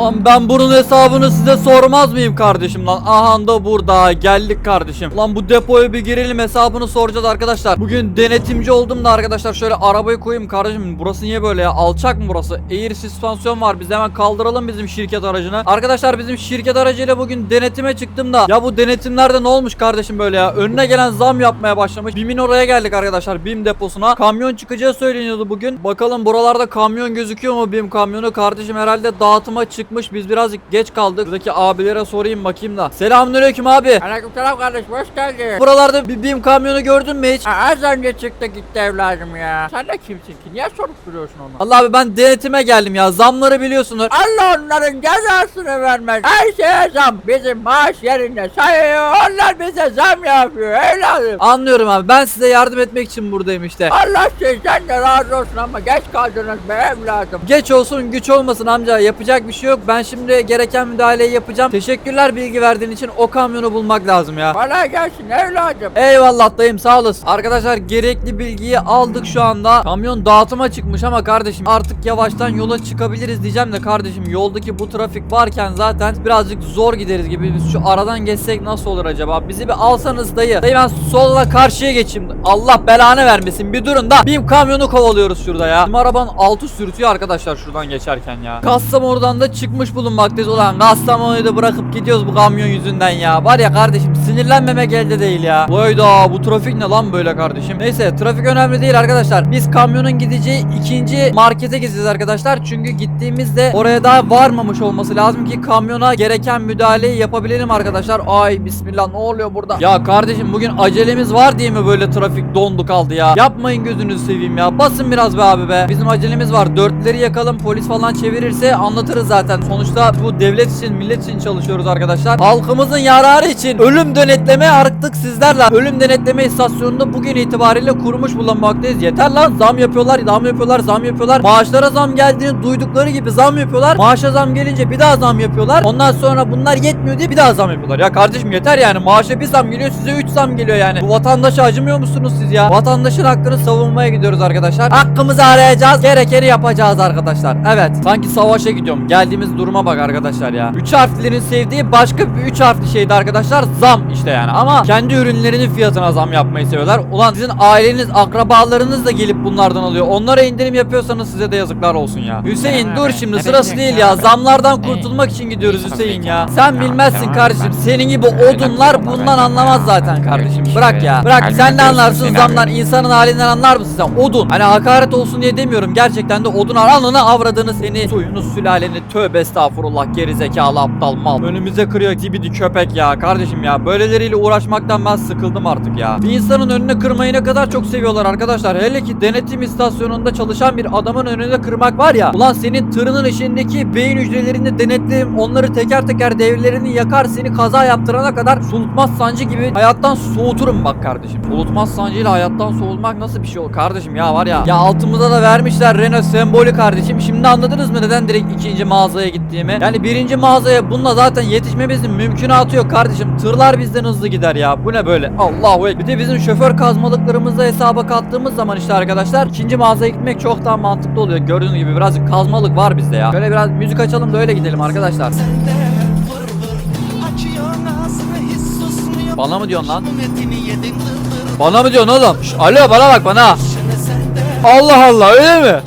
Ulan ben bunun hesabını size sormaz mıyım kardeşim lan? Aha da burada geldik kardeşim. Ulan bu depoya bir girelim hesabını soracağız arkadaşlar. Bugün denetimci oldum da arkadaşlar şöyle arabayı koyayım kardeşim. Burası niye böyle ya? Alçak mı burası? Air süspansiyon var. Biz hemen kaldıralım bizim şirket aracını. Arkadaşlar bizim şirket aracıyla bugün denetime çıktım da. Ya bu denetimlerde ne olmuş kardeşim böyle ya? Önüne gelen zam yapmaya başlamış. BİM'in oraya geldik arkadaşlar. BİM deposuna. Kamyon çıkacağı söyleniyordu bugün. Bakalım buralarda kamyon gözüküyor mu BİM kamyonu? Kardeşim herhalde dağıtıma çıkmış. Biz birazcık geç kaldık. Buradaki abilere sorayım bakayım da. Selamünaleyküm abi. Aleykümselam kardeşim hoş geldin. Buralarda bir BİM kamyonu gördün mü hiç? Aa, Az önce çıktı gitti evladım ya. Sen de kimsin ki? Niye sorup duruyorsun onu? Allah abi ben denetime geldim ya. Zamları biliyorsunuz. Allah onların cezasını vermez. Her şeye zam. Bizim maaş yerinde sayıyor. Onlar bize zam yapıyor evladım. Anlıyorum abi. Ben size yardım etmek için buradayım işte. Allah sizden de razı olsun ama geç kaldınız be evladım. Geç olsun güç olmasın amca yapacak bir şey yok. Ben şimdi gereken müdahaleyi yapacağım. Teşekkürler bilgi verdiğin için o kamyonu bulmak lazım ya. Kolay gelsin evladım. Eyvallah dayım sağ olasın. Arkadaşlar gerekli bilgiyi aldık şu anda. Kamyon dağıtıma çıkmış ama kardeşim artık yavaştan yola çıkabiliriz diyeceğim de kardeşim yoldaki bu trafik varken zaten birazcık zor gideriz gibi. Biz şu aradan geçsek nasıl olur acaba? Bizi bir alsanız dayı. Dayı ben sola karşıya geçeyim. Allah belanı vermesin. Bir durun da. Bir kamyonu kovalıyoruz şurada ya. Bizim arabanın altı sürtüyor arkadaşlar şuradan geçerken ya. Kastamonu'dan da çıkmış bulunmaktayız. Ulan Kastamonu'yu da bırakıp gidiyoruz bu kamyon yüzünden ya. Var ya kardeşim sinirlenmemek elde değil ya. Hayda bu trafik ne lan böyle kardeşim. Neyse trafik önemli değil arkadaşlar. Biz kamyonun gideceği ikinci markete gideceğiz arkadaşlar. Çünkü gittiğimizde oraya daha varmamış olması lazım ki kamyona gereken müdahaleyi yapabilelim arkadaşlar. Ay bismillah ne oluyor burada? Ya kardeşim bugün acelemiz var diye mi böyle trafik dondu kaldı ya? Yapmayın gözünüzü seveyim ya. Basın biraz be abi be. Bizim acelemiz var. Dörtleri yakalım polis falan çevirirse anlatırız zaten. Sonuçta bu devlet için millet için çalışıyoruz arkadaşlar. Halkımızın yararı için ölüm denetleme artık sizlerle. Ölüm denetleme istasyonunda bugün itibariyle kurmuş bulunmaktayız. Yeter lan zam yapıyorlar, zam yapıyorlar, zam yapıyorlar. Maaşlara zam geldiğini duydukları gibi zam yapıyorlar. Maaşa zam gelince bir daha zam yapıyorlar. Ondan sonra bunlar yetmiyor diye bir daha zam yapıyorlar. Ya kardeşim yeter yani. Maaşa bir zam geliyor size 3 zam geliyor yani. Bu vatandaşa acımıyor musunuz siz ya? Vatandaşın hakkını savunmaya gidiyoruz arkadaşlar. Hakkımızı arayacağız. Gerekeni yapacağız arkadaşlar. Evet. Sanki savaşa gidiyorum. Geldiğimiz duruma bak arkadaşlar ya. 3 harflerin sevdiği başka bir 3 harfli şeydi arkadaşlar. Zam işte yani. Ama kendi ürünlerinin fiyatına zam yapmayı seviyorlar. Ulan sizin aileniz, akrabalarınız da gelip bunlardan alıyor. Onlara indirim yapıyorsanız size de yazıklar olsun ya. Hüseyin dur şimdi sırası değil ya. Zamlardan kurtulmak için gidiyoruz Hüseyin ya. Sen bilmezsin kardeşim. Senin gibi odunlar bundan anlamaz zaten kardeşim. Bırak ya. Bırak sen ne anlarsın zamdan insanın halinden anlar mısın sen? Odun. Hani hakaret olsun diye demiyorum. Gerçekten de odun ananı avradını seni soyunu sülaleni tövbe estağfurullah gerizekalı aptal mal. Önümüze kırıyor dibidi köpek ya kardeşim ya. Böyleleriyle uğraşmaktan ben sıkıldım artık ya. Bir insanın önüne kırmayı ne kadar çok seviyorlar arkadaşlar. Hele ki denetim istasyonunda çalışan bir adamın önüne kırmak var ya. Ulan senin tırının içindeki beyin hücrelerini denetlerim. Onları teker teker devlerini yakar seni kaza yaptırana kadar solutmaz sancı gibi hayattan soğuturum bak kardeşim. Solutmaz sancıyla hayattan soğutmak nasıl bir şey olur kardeşim ya var ya. Ya altımıza da vermişler Renault sembolü kardeşim. Şimdi anladınız mı neden direkt ikinci mağazaya gittiğimi? Yani birinci mağazaya bununla zaten yetişmemizin mümkünatı yok kardeşim. Tırlar bizden hızlı gider ya. Bu ne böyle? Allahu ekber. Bir de bizim şoför kazmalıklarımızı hesaba kattığımız zaman işte arkadaşlar ikinci mağazaya gitmek çok daha mantıklı oluyor. Gördüğünüz gibi birazcık kazmalık var bizde ya. Böyle biraz müzik açalım da öyle gidelim arkadaşlar. Bana mı diyorsun lan? Bana mı diyorsun oğlum? Şş, alo bana bak bana. Allah Allah öyle mi?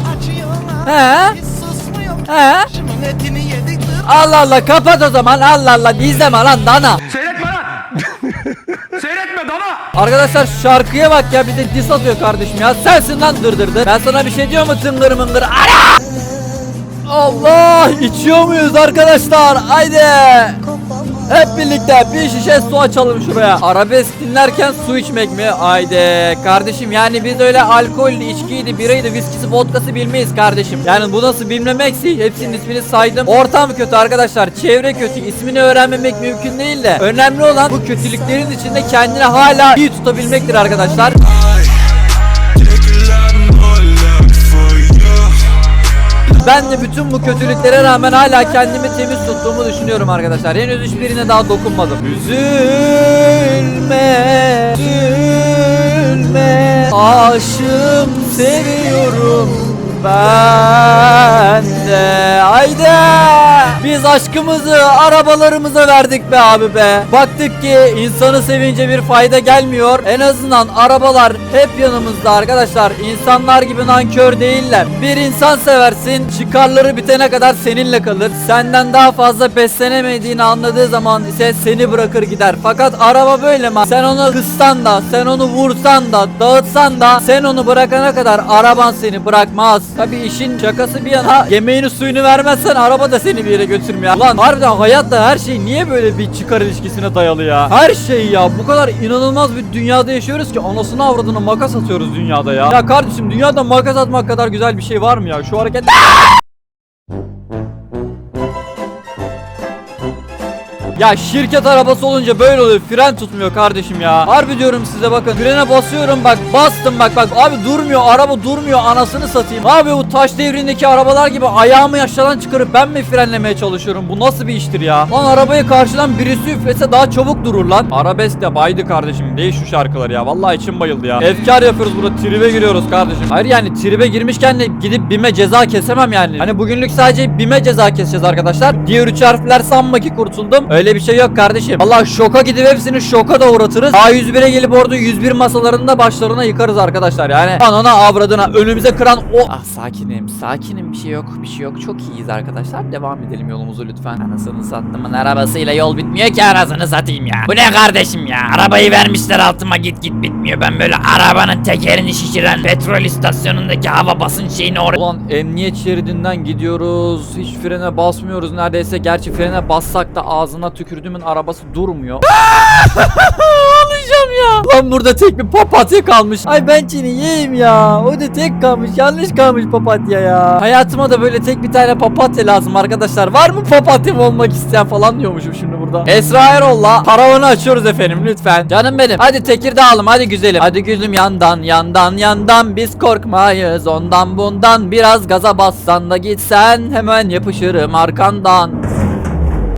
He? He? Allah Allah kapat o zaman Allah Allah izleme lan dana. Seyretme lan! Seyretme dana! Arkadaşlar şarkıya bak ya bize diss atıyor kardeşim ya sensin lan dırdırdı. Ben sana bir şey diyor mu tıngır mıngır ara. Allah içiyor muyuz arkadaşlar haydi. Hep birlikte bir şişe su açalım şuraya. Arabesk dinlerken su içmek mi? Haydi kardeşim yani biz öyle alkol, içkiydi, biraydı, viskisi, vodkası bilmeyiz kardeşim. Yani bu nasıl bilmemekse hepsinin ismini saydım. Ortam kötü arkadaşlar, çevre kötü, ismini öğrenmemek mümkün değil de. Önemli olan bu kötülüklerin içinde kendini hala iyi tutabilmektir arkadaşlar. Ben de bütün bu kötülüklere rağmen hala kendimi temiz tuttuğumu düşünüyorum arkadaşlar. Henüz hiçbirine daha dokunmadım. Üzülme, üzülme. Aşığım, seviyorum. Ben de. Haydi. Biz aşkımızı arabalarımıza verdik be abi be. Baktık ki insanı sevince bir fayda gelmiyor. En azından arabalar hep yanımızda arkadaşlar. İnsanlar gibi nankör değiller. Bir insan seversin çıkarları bitene kadar seninle kalır. Senden daha fazla beslenemediğini anladığı zaman ise seni bırakır gider. Fakat araba böyle mi? Sen onu kıssan da sen onu vursan da dağıtsan da sen onu bırakana kadar araban seni bırakmaz Tabi işin şakası bir yana yemeğini suyunu vermezsen araba da seni bir yere götürmüyor. Ulan harbiden hayatta her şey niye böyle bir çıkar ilişkisine dayalı ya? Her şey ya bu kadar inanılmaz bir dünyada yaşıyoruz ki anasını avradını makas atıyoruz dünyada ya. Ya kardeşim dünyada makas atmak kadar güzel bir şey var mı ya? Şu hareket Ya şirket arabası olunca böyle oluyor. Fren tutmuyor kardeşim ya. Harbi diyorum size bakın. Frene basıyorum bak. Bastım bak bak. Abi durmuyor. Araba durmuyor. Anasını satayım. Abi bu taş devrindeki arabalar gibi ayağımı yaşadan çıkarıp ben mi frenlemeye çalışıyorum? Bu nasıl bir iştir ya? Lan arabayı karşıdan birisi üflese daha çabuk durur lan. Arabesk de baydı kardeşim. Değil şu şarkılar ya. Vallahi içim bayıldı ya. Efkar yapıyoruz burada. Tribe giriyoruz kardeşim. Hayır yani tribe girmişken de gidip bime ceza kesemem yani. Hani bugünlük sadece bime ceza keseceğiz arkadaşlar. Diğer üç harfler sanma ki kurtuldum. Öyle bir şey yok kardeşim. Allah şoka gidip hepsini şoka da uğratırız. A101'e gelip orada 101 masalarında başlarına yıkarız arkadaşlar. Yani anana avradına önümüze kıran o... Ah sakinim sakinim bir şey yok bir şey yok. Çok iyiyiz arkadaşlar. Devam edelim yolumuzu lütfen. Anasını sattımın arabasıyla yol bitmiyor ki anasını satayım ya. Bu ne kardeşim ya? Arabayı vermişler altıma git git bitmiyor. Ben böyle arabanın tekerini şişiren petrol istasyonundaki hava basınç şeyini oraya... Ulan emniyet şeridinden gidiyoruz. Hiç frene basmıyoruz neredeyse. Gerçi frene bassak da ağzına tükürdüğümün arabası durmuyor. Ağlayacağım ya. Lan burada tek bir papatya kalmış. Ay ben seni yiyeyim ya. O da tek kalmış. Yanlış kalmış papatya ya. Hayatıma da böyle tek bir tane papatya lazım arkadaşlar. Var mı papatyam olmak isteyen falan diyormuşum şimdi burada. Esra Erol'la paravanı açıyoruz efendim lütfen. Canım benim. Hadi Tekirdağ alım hadi güzelim. Hadi güzelim yandan yandan yandan biz korkmayız ondan bundan. Biraz gaza bassan da gitsen hemen yapışırım arkandan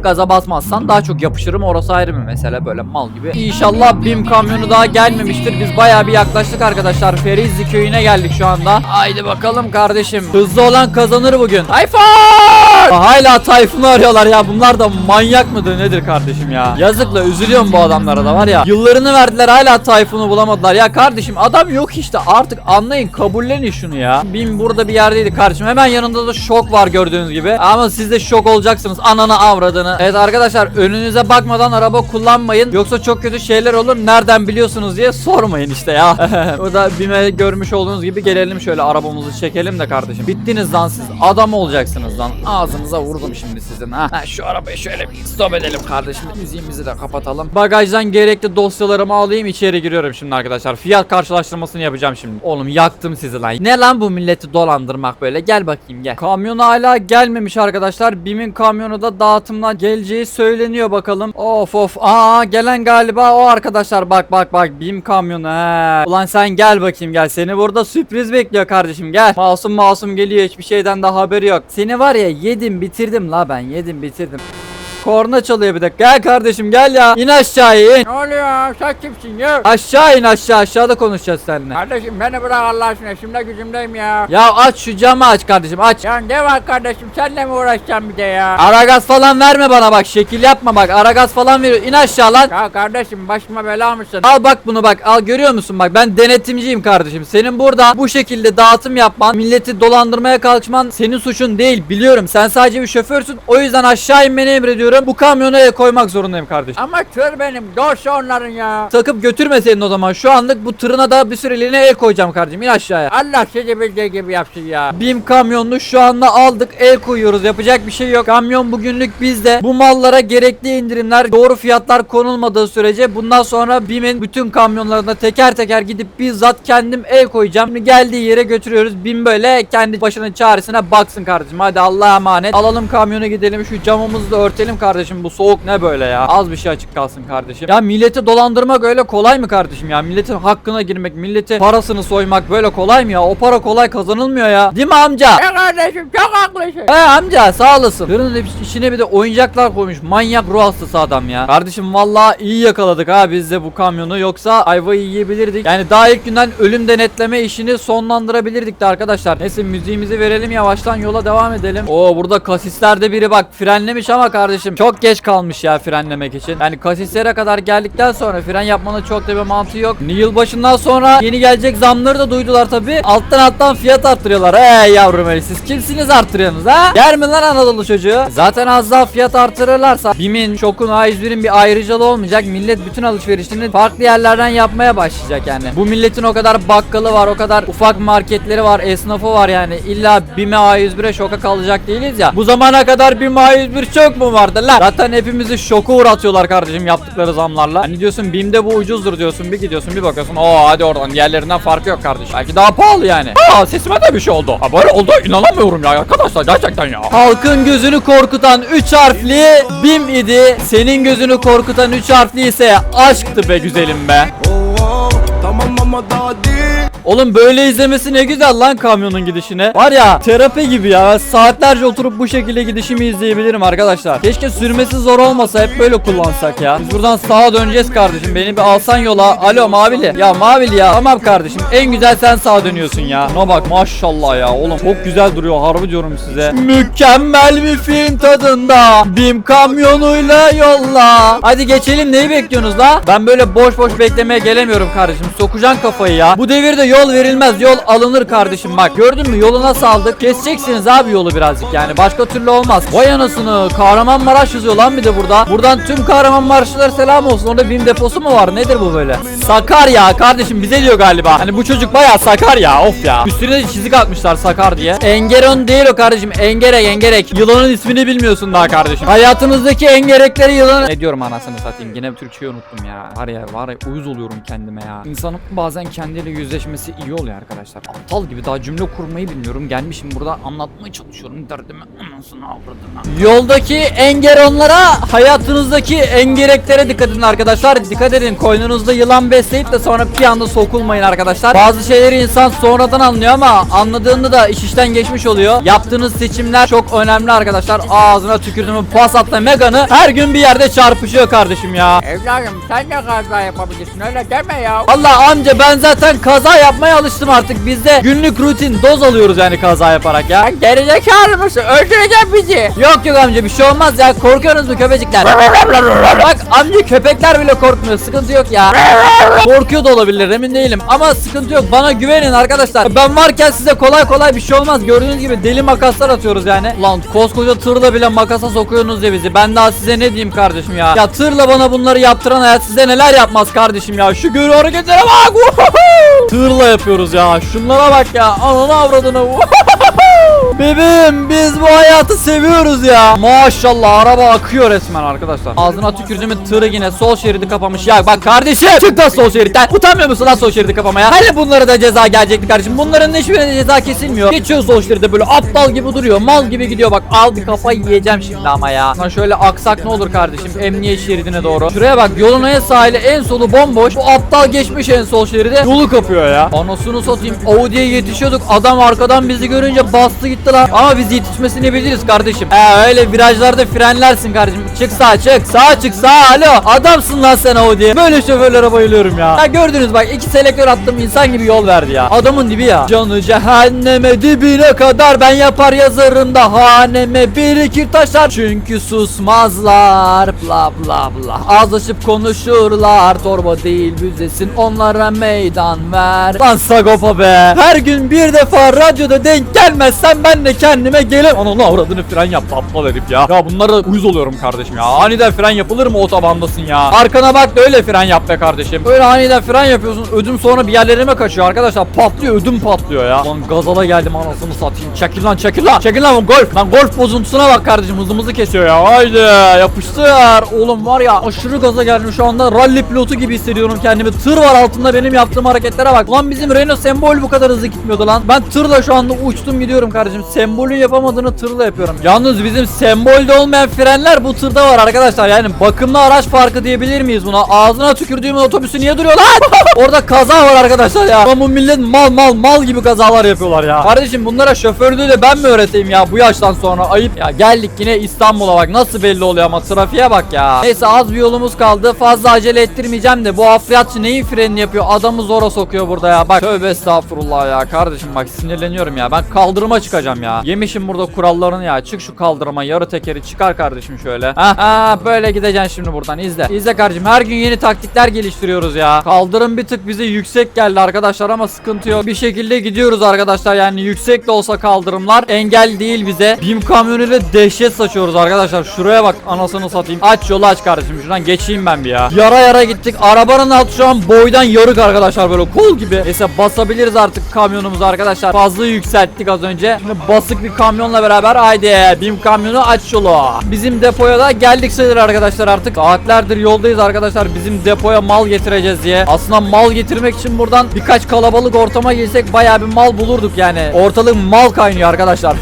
gaza basmazsan daha çok yapışırım orası ayrı bir mesele böyle mal gibi. İnşallah BİM kamyonu daha gelmemiştir. Biz bayağı bir yaklaştık arkadaşlar. Ferizli köyüne geldik şu anda. Haydi bakalım kardeşim. Hızlı olan kazanır bugün. Tayfun! Hala Tayfun'u arıyorlar ya. Bunlar da manyak mıdır nedir kardeşim ya? Yazıkla üzülüyorum bu adamlara da var ya. Yıllarını verdiler hala Tayfun'u bulamadılar. Ya kardeşim adam yok işte artık anlayın kabullenin şunu ya. BİM burada bir yerdeydi kardeşim. Hemen yanında da şok var gördüğünüz gibi. Ama siz de şok olacaksınız. Ananı avradını. Evet arkadaşlar önünüze bakmadan araba kullanmayın. Yoksa çok kötü şeyler olur. Nereden biliyorsunuz diye sormayın işte ya. Burada BİM'e görmüş olduğunuz gibi gelelim şöyle arabamızı çekelim de kardeşim. Bittiniz lan siz. Adam olacaksınız lan. Ağzınıza vurdum şimdi sizin ha şu arabayı şöyle bir stop edelim kardeşim. Müziğimizi de kapatalım. Bagajdan gerekli dosyalarımı alayım içeri giriyorum şimdi arkadaşlar. Fiyat karşılaştırmasını yapacağım şimdi. Oğlum yaktım sizi lan. Ne lan bu milleti dolandırmak böyle? Gel bakayım gel. Kamyon hala gelmemiş arkadaşlar. BİM'in kamyonu da dağıtımdan geleceği söyleniyor bakalım. Of of. Aa gelen galiba o arkadaşlar. Bak bak bak BİM kamyonu he. Ulan sen gel bakayım gel. Seni burada sürpriz bekliyor kardeşim gel. Masum masum geliyor hiçbir şeyden de haberi yok. Seni var ya yedim bitirdim la ben yedim bitirdim. Korna çalıyor bir dakika. Gel kardeşim gel ya. İn aşağıya in. Ne oluyor? Sen kimsin ya? Aşağı in aşağı aşağıda konuşacağız seninle. Kardeşim beni bırak Allah aşkına. Şimdi gücümdeyim ya. Ya aç şu camı aç kardeşim aç. Ya ne var kardeşim? Senle mi uğraşacağım bir de ya? Aragaz falan verme bana bak şekil yapma bak Aragaz falan veriyor in aşağı lan Ya kardeşim başıma bela mısın? Al bak bunu bak al görüyor musun bak ben denetimciyim kardeşim senin burada bu şekilde dağıtım yapman milleti dolandırmaya kalkışman senin suçun değil biliyorum sen sadece bir şoförsün o yüzden aşağı inmeni emrediyorum bu kamyona el koymak zorundayım kardeşim. Ama tır benim. Dosya onların ya. Takıp götürmeseydin o zaman. Şu anlık bu tırına da bir süreliğine el koyacağım kardeşim. İn aşağıya. Allah sizi bildiği gibi yapsın ya. BİM kamyonunu şu anda aldık. El koyuyoruz. Yapacak bir şey yok. Kamyon bugünlük bizde. Bu mallara gerekli indirimler doğru fiyatlar konulmadığı sürece bundan sonra BİM'in bütün kamyonlarına teker teker gidip bizzat kendim el koyacağım. Şimdi geldiği yere götürüyoruz. BİM böyle kendi başının çaresine baksın kardeşim. Hadi Allah'a emanet. Alalım kamyonu gidelim. Şu camımızı da örtelim kardeşim bu soğuk ne böyle ya? Az bir şey açık kalsın kardeşim. Ya milleti dolandırmak öyle kolay mı kardeşim ya? Milletin hakkına girmek, milletin parasını soymak böyle kolay mı ya? O para kolay kazanılmıyor ya. Değil mi amca? Ya kardeşim çok haklısın. He amca sağ olasın. Fırının içine bir de oyuncaklar koymuş. Manyak ruh hastası adam ya. Kardeşim vallahi iyi yakaladık ha biz de bu kamyonu. Yoksa ayvayı yiyebilirdik. Yani daha ilk günden ölüm denetleme işini sonlandırabilirdik de arkadaşlar. Neyse müziğimizi verelim yavaştan yola devam edelim. Oo burada kasislerde biri bak frenlemiş ama kardeşim çok geç kalmış ya frenlemek için. Yani kasislere kadar geldikten sonra fren yapmanın çok da bir mantığı yok. Yılbaşından sonra yeni gelecek zamları da duydular tabi. Alttan alttan fiyat arttırıyorlar. Hey yavrum öyle siz kimsiniz arttırıyorsunuz ha? Yer mi lan Anadolu çocuğu? Zaten az daha fiyat artırırlarsa BİM'in, Şok'un, A101'in bir ayrıcalığı olmayacak. Millet bütün alışverişini farklı yerlerden yapmaya başlayacak yani. Bu milletin o kadar bakkalı var, o kadar ufak marketleri var, esnafı var yani. İlla BİM'e, A101'e şoka kalacak değiliz ya. Bu zamana kadar BİM, A101 çok mu vardı lan? Zaten hepimizi şoka uğratıyorlar kardeşim yaptıkları zamlarla. Hani diyorsun BİM'de bu ucuzdur diyorsun. Bir gidiyorsun bir bakıyorsun. Oo hadi oradan diğerlerinden farkı yok kardeşim. Belki daha pahalı yani. Aa sesime de bir şey oldu. Ha böyle oldu inanamıyorum ya arkadaşlar gerçekten ya. Halkın gözünü korkutan 3 harfli BİM idi. Senin gözünü korkutan 3 harfli ise aşktı be güzelim be. Tamam ama daha değil Oğlum böyle izlemesi ne güzel lan kamyonun gidişine. Var ya terapi gibi ya. Saatlerce oturup bu şekilde gidişimi izleyebilirim arkadaşlar. Keşke sürmesi zor olmasa hep böyle kullansak ya. Biz buradan sağa döneceğiz kardeşim. Beni bir alsan yola. Alo Mavili. Ya Mavili ya. Tamam kardeşim. En güzel sen sağa dönüyorsun ya. No bak maşallah ya. Oğlum çok güzel duruyor. Harbi diyorum size. Mükemmel bir film tadında. Bim kamyonuyla yolla. Hadi geçelim neyi bekliyorsunuz la? Ben böyle boş boş beklemeye gelemiyorum kardeşim. Sokacaksın kafayı ya. Bu devirde yol verilmez. Yol alınır kardeşim bak. Gördün mü yolu nasıl aldık? Keseceksiniz abi yolu birazcık yani. Başka türlü olmaz. Vay anasını. Kahramanmaraş yazıyor lan bir de burada. Buradan tüm Kahramanmaraşlılara selam olsun. Orada BİM deposu mu var? Nedir bu böyle? Sakar ya kardeşim bize diyor galiba. Hani bu çocuk bayağı sakar ya. Of ya. Üstüne de çizik atmışlar sakar diye. Engeron değil o kardeşim. Engerek engerek. Yılanın ismini bilmiyorsun daha kardeşim. Hayatınızdaki engerekleri yılan... Ne diyorum anasını satayım. Yine Türkçeyi unuttum ya. Var ya var ya uyuz oluyorum kendime ya. İnsanın bazen kendiyle yüzleşmesi iyi oluyor arkadaşlar. Aptal gibi daha cümle kurmayı bilmiyorum. Gelmişim burada anlatmaya çalışıyorum derdimi. Anasını avradına. Yoldaki engeronlara hayatınızdaki engereklere dikkat edin arkadaşlar. Dikkat edin koynunuzda yılan besleyip de sonra bir anda sokulmayın arkadaşlar. Bazı şeyleri insan sonradan anlıyor ama anladığında da iş işten geçmiş oluyor. Yaptığınız seçimler çok önemli arkadaşlar. Ağzına tükürdüğümü pas atla Megan'ı her gün bir yerde çarpışıyor kardeşim ya. Evladım sen de kaza yapabilirsin öyle deme ya. Allah amca ben zaten kaza yapmaya alıştım artık. Biz de günlük rutin doz alıyoruz yani kaza yaparak ya. Gerizekalı mısın? Öldüreceksin bizi. Yok yok amca bir şey olmaz ya. Korkuyorsunuz mu köpecikler? Bak amca köpekler bile korkmuyor. Sıkıntı yok ya. Korkuyor da olabilir emin değilim. Ama sıkıntı yok. Bana güvenin arkadaşlar. Ben varken size kolay kolay bir şey olmaz. Gördüğünüz gibi deli makaslar atıyoruz yani. Lan koskoca tırla bile makasa sokuyorsunuz ya bizi. Ben daha size ne diyeyim kardeşim ya. Ya tırla bana bunları yaptıran hayat size neler yapmaz kardeşim ya. Şu görü hareketlere bak. Tırla yapıyoruz ya. Şunlara bak ya. Ananı avradını. Bebeğim biz bu hayatı seviyoruz ya. Maşallah araba akıyor resmen arkadaşlar. Ağzına tükürdüğümün tırı yine sol şeridi kapamış. Ya bak kardeşim çık lan sol şeritten. Utanmıyor musun lan sol şeridi kapamaya? Hani bunlara da ceza gelecekti kardeşim. Bunların hiçbirine ceza kesilmiyor. Geçiyor sol şeride böyle aptal gibi duruyor. Mal gibi gidiyor bak. Al bir kafayı yiyeceğim şimdi ama ya. Lan şöyle aksak ne olur kardeşim. Emniyet şeridine doğru. Şuraya bak yolun en sahili en solu bomboş. Bu aptal geçmiş en sol şeride. Yolu kapıyor ya. Anasını satayım. Audi'ye yetişiyorduk. Adam arkadan bizi görünce bastı gitti lan. Ama biz yetişmesini biliriz kardeşim. He öyle virajlarda frenlersin kardeşim. Çık sağa çık. Sağa çık sağa. Alo. Adamsın lan sen Audi. Böyle şoförlere bayılıyorum ya. Ya gördünüz bak iki selektör attım insan gibi yol verdi ya. Adamın dibi ya. Canı cehenneme dibine kadar ben yapar yazarım da haneme birikir taşlar. Çünkü susmazlar. Bla bla bla. Ağızlaşıp konuşurlar. Torba değil büzesin onlara meydan ver. Lan Sagopa be. Her gün bir defa radyoda denk gelmezsen ben de kendime gelir. Ananı avradını fren yap aptal herif ya. Ya bunlara uyuz oluyorum kardeşim ya. Aniden fren yapılır mı otobandasın ya? Arkana bak da öyle fren yap be kardeşim. Böyle aniden fren yapıyorsun. Ödüm sonra bir yerlerime kaçıyor arkadaşlar. Patlıyor ödüm patlıyor ya. Lan gazala geldim anasını satayım. Çekil lan çekil lan. Çekil lan golf. Lan golf bozuntusuna bak kardeşim hızımızı kesiyor ya. Haydi yapıştır. Oğlum var ya aşırı gaza geldim şu anda. Rally pilotu gibi hissediyorum kendimi. Tır var altında benim yaptığım hareketlere bak. Lan bizim Renault sembol bu kadar hızlı gitmiyordu lan. Ben tırla şu anda uçtum gidiyorum. yapıyorum kardeşim. Sembolü yapamadığını tırla yapıyorum. Yalnız bizim sembolde olmayan frenler bu tırda var arkadaşlar. Yani bakımlı araç farkı diyebilir miyiz buna? Ağzına tükürdüğüm otobüsü niye duruyor lan? Orada kaza var arkadaşlar ya. Ama bu millet mal mal mal gibi kazalar yapıyorlar ya. Kardeşim bunlara şoförlüğü de ben mi öğreteyim ya bu yaştan sonra? Ayıp ya. Geldik yine İstanbul'a bak nasıl belli oluyor ama trafiğe bak ya. Neyse az bir yolumuz kaldı. Fazla acele ettirmeyeceğim de bu afriyatçı neyin frenini yapıyor? Adamı zora sokuyor burada ya. Bak tövbe estağfurullah ya. Kardeşim bak sinirleniyorum ya. Ben kaldırıma çıkacağım ya. Yemişim burada kurallarını ya. Çık şu kaldırıma yarı tekeri çıkar kardeşim şöyle. Ha ha böyle gideceksin şimdi buradan izle. İzle kardeşim her gün yeni taktikler geliştiriyoruz ya. Kaldırım bir tık bize yüksek geldi arkadaşlar ama sıkıntı yok. Bir şekilde gidiyoruz arkadaşlar yani yüksek de olsa kaldırımlar engel değil bize. Bim kamyonuyla dehşet saçıyoruz arkadaşlar. Şuraya bak anasını satayım. Aç yolu aç kardeşim şuradan geçeyim ben bir ya. Yara yara gittik. Arabanın altı şu an boydan yarık arkadaşlar böyle kol gibi. Neyse basabiliriz artık kamyonumuzu arkadaşlar. Fazla yükselttik az önce. Şimdi basık bir kamyonla beraber haydi bim kamyonu aç yolu. Bizim depoya da geldik sayılır arkadaşlar artık. Saatlerdir yoldayız arkadaşlar. Bizim depoya mal getireceğiz diye. Aslında mal getirmek için buradan birkaç kalabalık ortama girsek bayağı bir mal bulurduk yani. Ortalık mal kaynıyor arkadaşlar.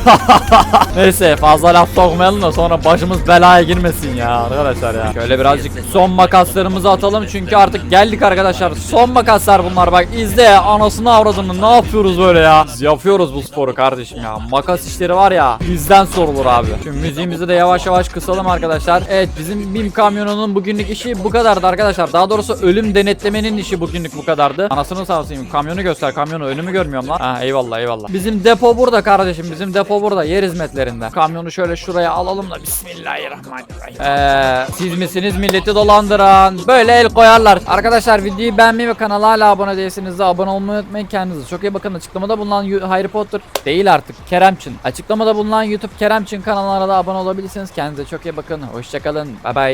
Neyse fazla laf sokmayalım da sonra başımız belaya girmesin ya arkadaşlar ya. Şöyle birazcık son makaslarımızı atalım çünkü artık geldik arkadaşlar. Son makaslar bunlar bak izle anasını avradını ne yapıyoruz böyle ya. Biz yapıyoruz bu sporu kardeşim ya. Makas işleri var ya bizden sorulur abi. Şimdi müziğimizi de yavaş yavaş kısalım arkadaşlar. Evet bizim BİM kamyonunun bugünlük işi bu kadardı arkadaşlar. Daha doğrusu ölüm denetlemenin işi bugünlük bu kadardı. Anasını sağ olsun kamyonu göster kamyonu önümü görmüyorum lan. Ha eyvallah eyvallah. Bizim depo burada kardeşim bizim depo burada yer hizmetlerinde. Kamyonu şöyle şuraya alalım da bismillahirrahmanirrahim. Eee siz misiniz milleti dolandıran? Böyle el koyarlar. Arkadaşlar videoyu beğenmeyi ve kanala hala abone değilseniz de abone olmayı unutmayın kendinize. Çok iyi bakın açıklamada bulunan Harry Potter değil artık Keremçin. Açıklamada bulunan YouTube Keremçin kanalına da abone olabilirsiniz. Kendinize çok iyi bakın. Hoşçakalın. Bay bay.